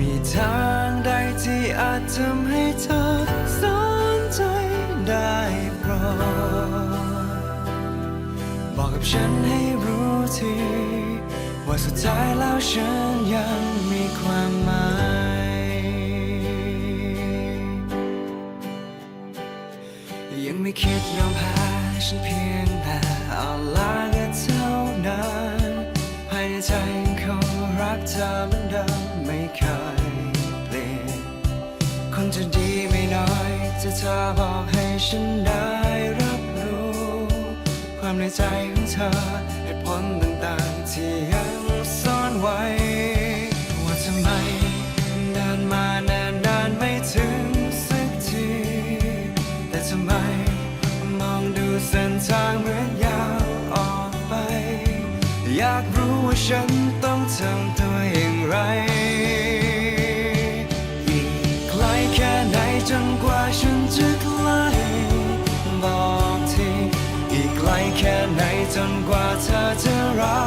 มีทางใดที่อาจทำให้เธอสนใจได้โปรดบอกกับฉันให้รู้ที ว่าสุดท้ายแล้วฉันยังมีความหมาย ยังไม่คิดยอมแพ้ฉันเพียงแต่เอาลาก็เท่านั้นภายในใจยังคงรักเธอเหมือนเดิมไม่เคย จะดีไม่น้อยจะเธอบอกให้ฉันได้รับรู้ ความในใจของเธอเหตุผลต่างๆที่ยังซ่อนไว้ ว่าทำไมเดินมาแนานนานไม่ถึงสักที แต่ทำไมมองดูเส้นทางเหมือนยาวออกไป อยากรู้ว่าฉันต้องทำตัวอย่างไร จนกว่าฉันจะใกล้บอกทีอีกไกลแค่ไหนจนกว่าเธอจะรัก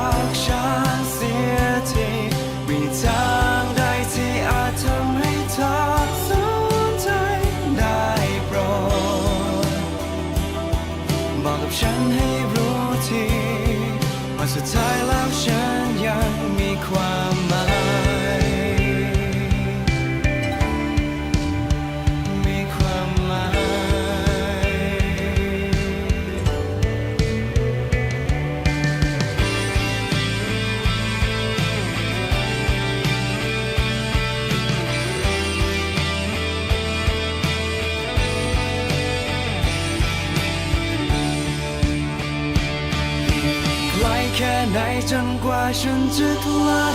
แค่ไหนจนกว่าฉันจะใกล้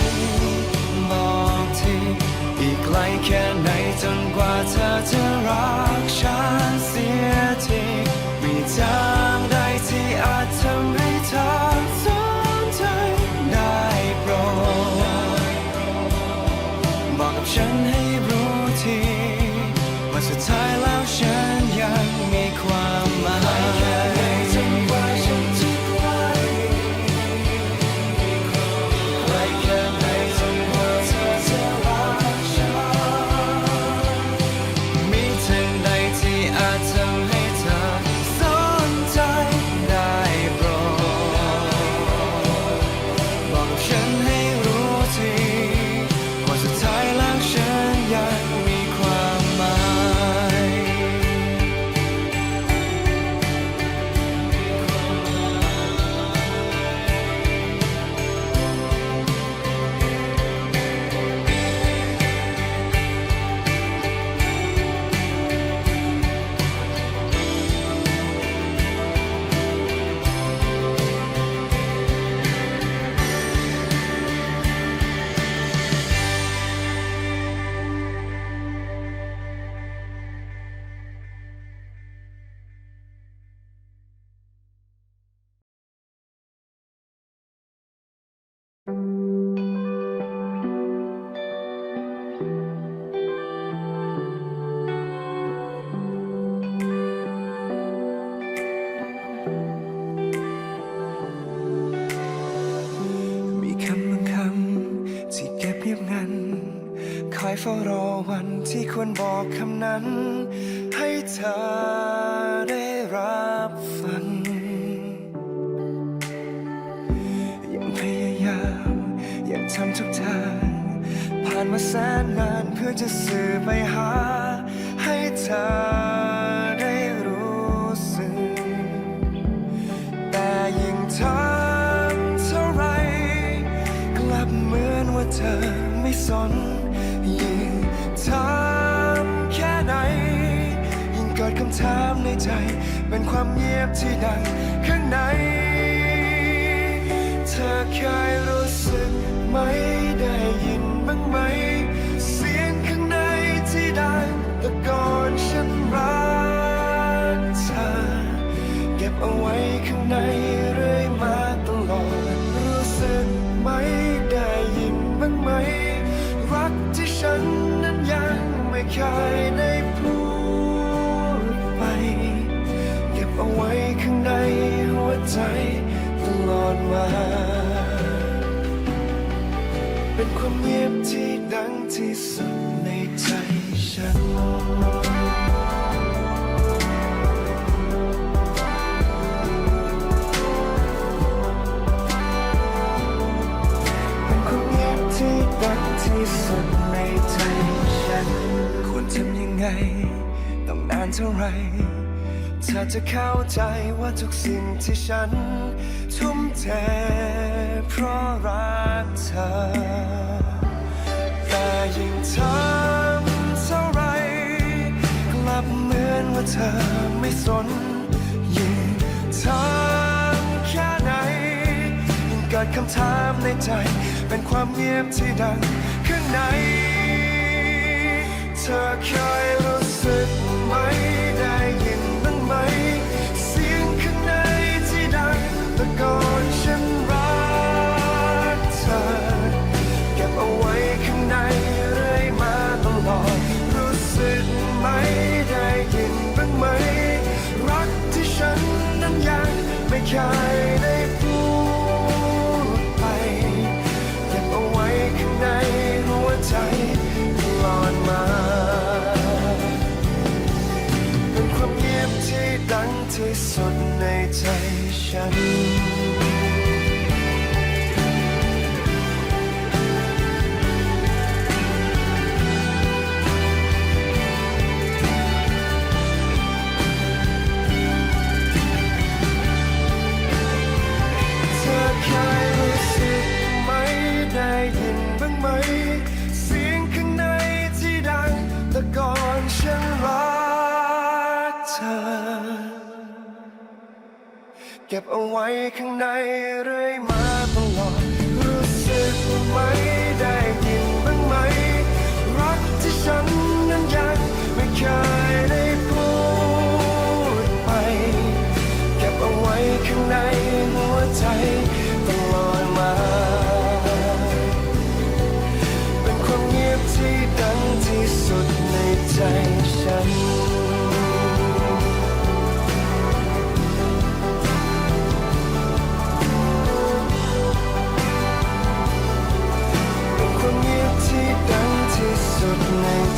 บอกทีอีกไกลแค่ไหนจนกว่าเธอจะรักฉันเสียทีมีเธอ บอกคำนั้น ให้เธอได้รับฟัง ยังพยายาม ยังทำทุกทาง ผ่านมาแสนนานเพื่อจะสื่อไปหา ให้เธอ ที่สุดในใจฉันเป็นความเงียบที่ดังที่สุดในใจฉันควรทำยังไง ต้องนานเท่าไรเธอจะเข้าใจว่าทุกสิ่งที่ฉัน ทุ่มเทเพราะรักเธอ ยิ่งทำเท่าไร กลับเหมือนว่าเธอไม่สน ยิ่งทำแค่ไหน ยิ่งเกิดคำถามในใจ เป็นความเงียบที่ดังข้างใน เธอเคยรู้สึกไหม ได้ยินบ้างไหม เสียงข้างในที่ดังตะโกน ไ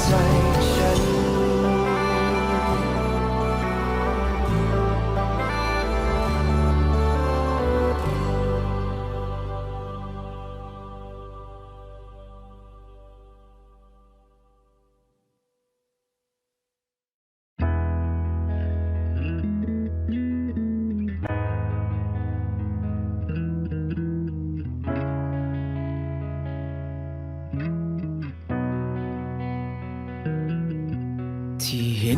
สุ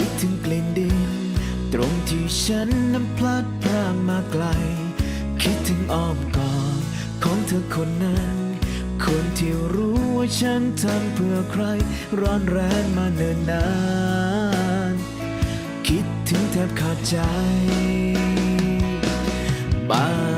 คิดถึงกลิ่นดิน ตรงที่ฉันนั้นพลัดพรากมาไกล คิดถึงอ้อมกอดของเธอคนนั้น คนที่รู้ว่าฉันทำเพื่อใคร ร้อนแรงมาเนิ่นนาน คิดถึงแทบขาดใจบ้านนี้ไม่รู้ว่า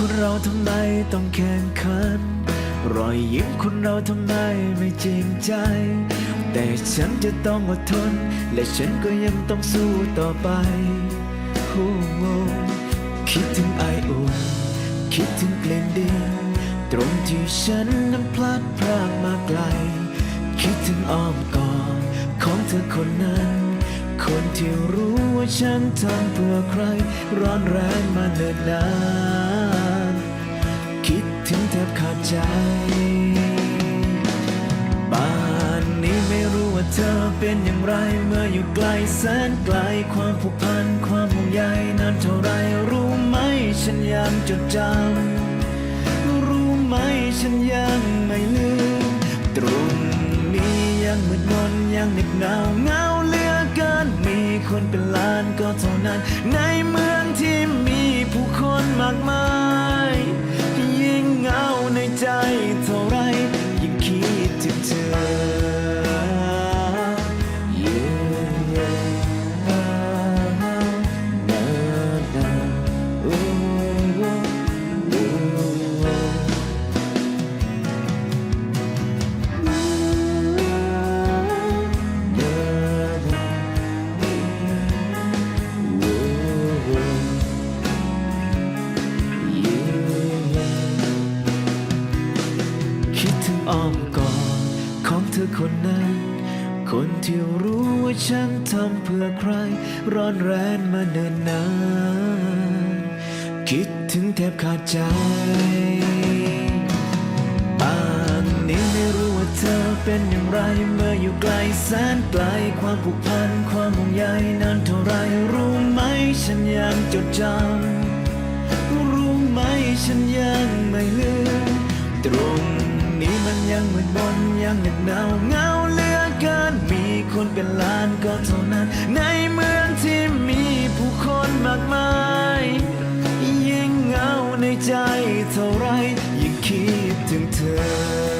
คนเราทำไมต้องแข่งขัน รอยยิ้มคนเราทำไมไม่จริงใจ แต่ฉันจะต้องอดทน และฉันก็ยังต้องสู้ต่อไปโอ้โหคิดถึงไออุ่นคิดถึงกลิ่นดินตรงที่ฉันนั้นพลัดพรากมาไกล คิดถึงอ้อมกอดของเธอคนนั้น คนที่รู้ว่าฉันทำเพื่อใคร ร้อนแรงมาเนิ่นนาน ทบขาดใจป่านนี้ไม่รู้ว่าเธอเป็นอย่างไร เมื่ออยู่ไกลแสนไกล ความผูกพันความห่วงใยนานเท่าไรรู้ไหมฉันยังจดจำ รู้ไหมฉันยังไม่ลืม ตรงนี้ยังมืดมนยังเหน็บหนาวเงาเลือเกินมีคนเป็นล้านก็เท่านั้น ในเมืองที่มีผู้คนมากมาย คิดถึงแทบขาดใจป่านนี้ไม่รู้ว่าเธอเป็นอย่างไร เมื่ออยู่ไกลแสนไกลความผูกพันความห่วงใยนานเท่าไรรู้ไหมฉันยังจดจำรู้ไหมฉันยังไม่ลืมตรงนี้มันยังมืดมนยังเหน็บหนาวเงาเหลือเกินมีคนเป็นล้านก็เท่านั้น ในเมืองที่มีผู้คนมากมาย ในใจเท่าไรยิ่งคิดถึงเธอ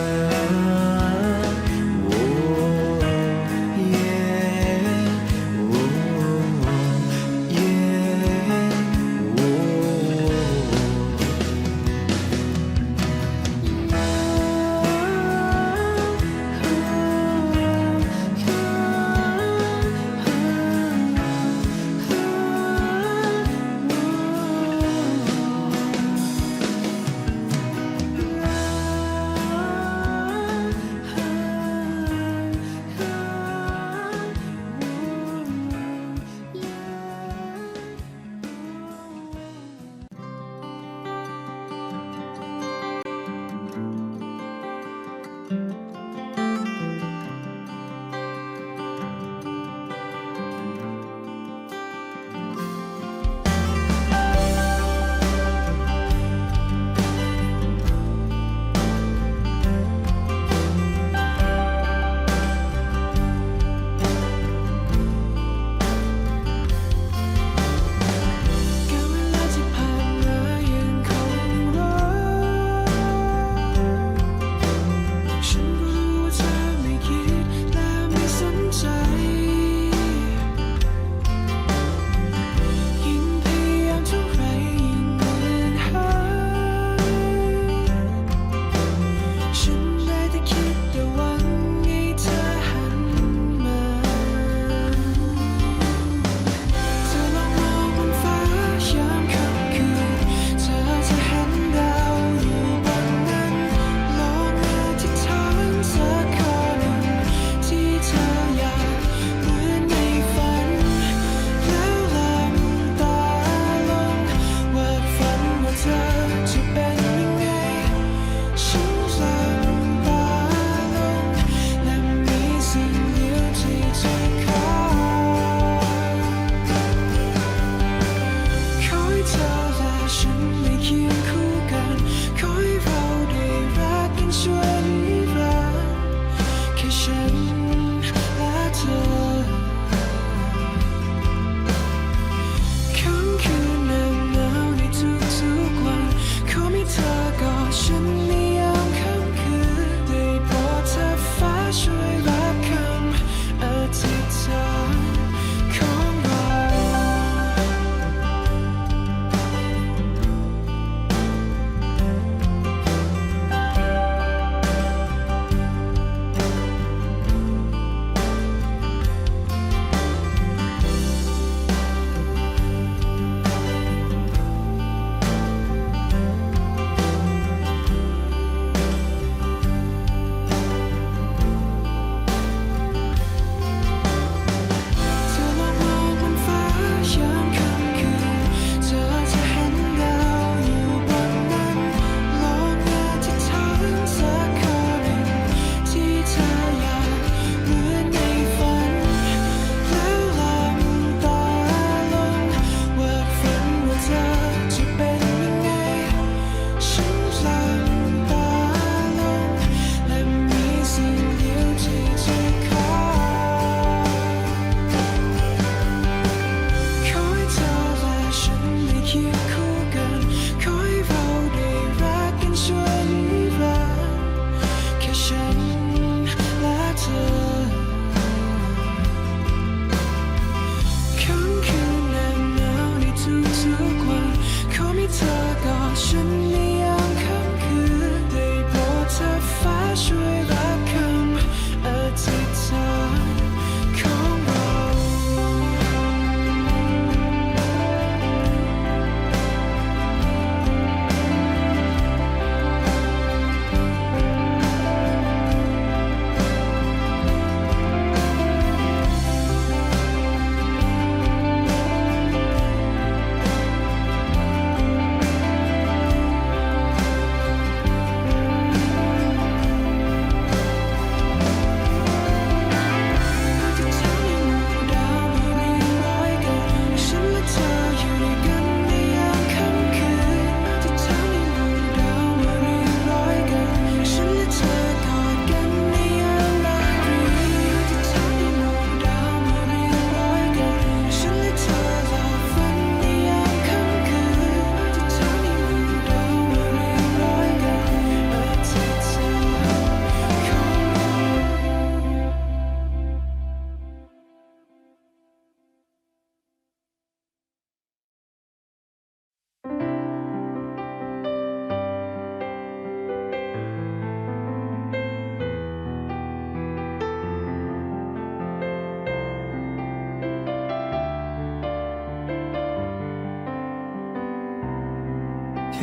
pressure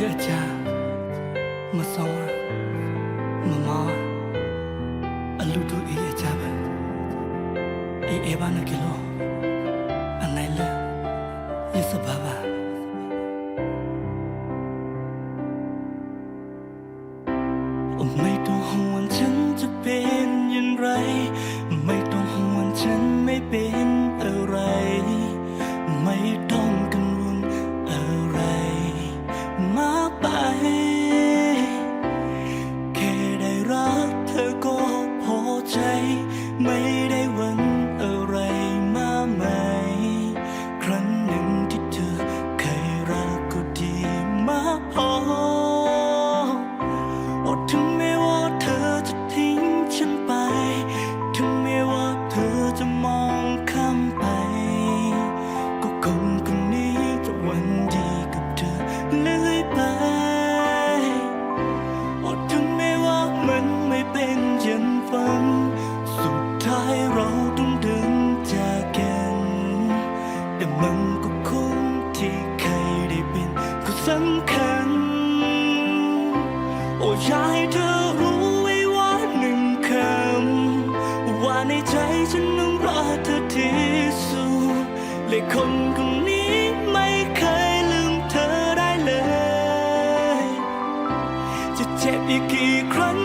життя. out by hand. สำคัญ โอ้ยายเธอรู้ไว้ว่าหนึ่งคำ ว่าในใจฉันนั้นรักเธอที่สุดและคนคนนี้ไม่เคยลืมเธอได้เลย จะเจ็บอีกกี่ครั้ง